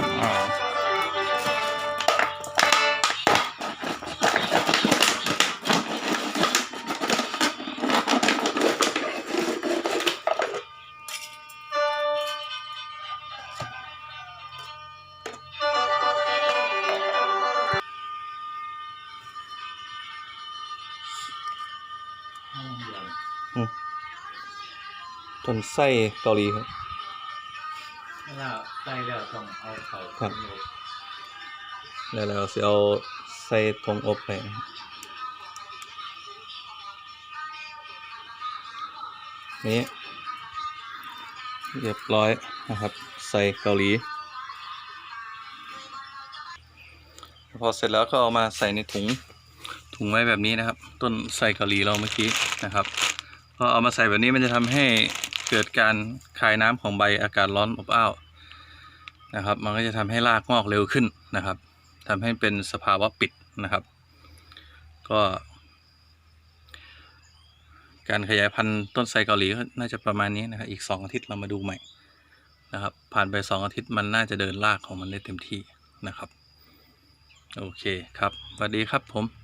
อ๋อต้นไส้เกาหลีครับ แล้วใส่แล้วต้องเอาเขาครับ แล้วเราจะเอาใส่ทงอบไปนะครับนี่เรียบร้อยนะครับ ใส่เกาหลี พอเสร็จแล้วก็เอามาใส่ในถุงถุงไว้แบบนี้นะครับ ต้นใส่เกาหลีเราเมื่อกี้นะครับพอเอามาใส่แบบนี้มันจะทำให้ เกิดการคายน้ำของใบอากาศร้อนอบอ้าวนะครับ มันก็จะทำให้รากงอกเร็วขึ้นนะครับทำให้เป็นสภาวะปิดนะครับ ก็ การขยายพันธุ์ต้นไทรเกาหลีก็น่าจะประมาณนี้นะครับ อีกสองอาทิตย์เรามาดูใหม่นะครับ ผ่านไปสองอาทิตย์มันน่าจะเดินรากของมันได้เต็มที่นะครับ โอเคครับสวัสดีครับผม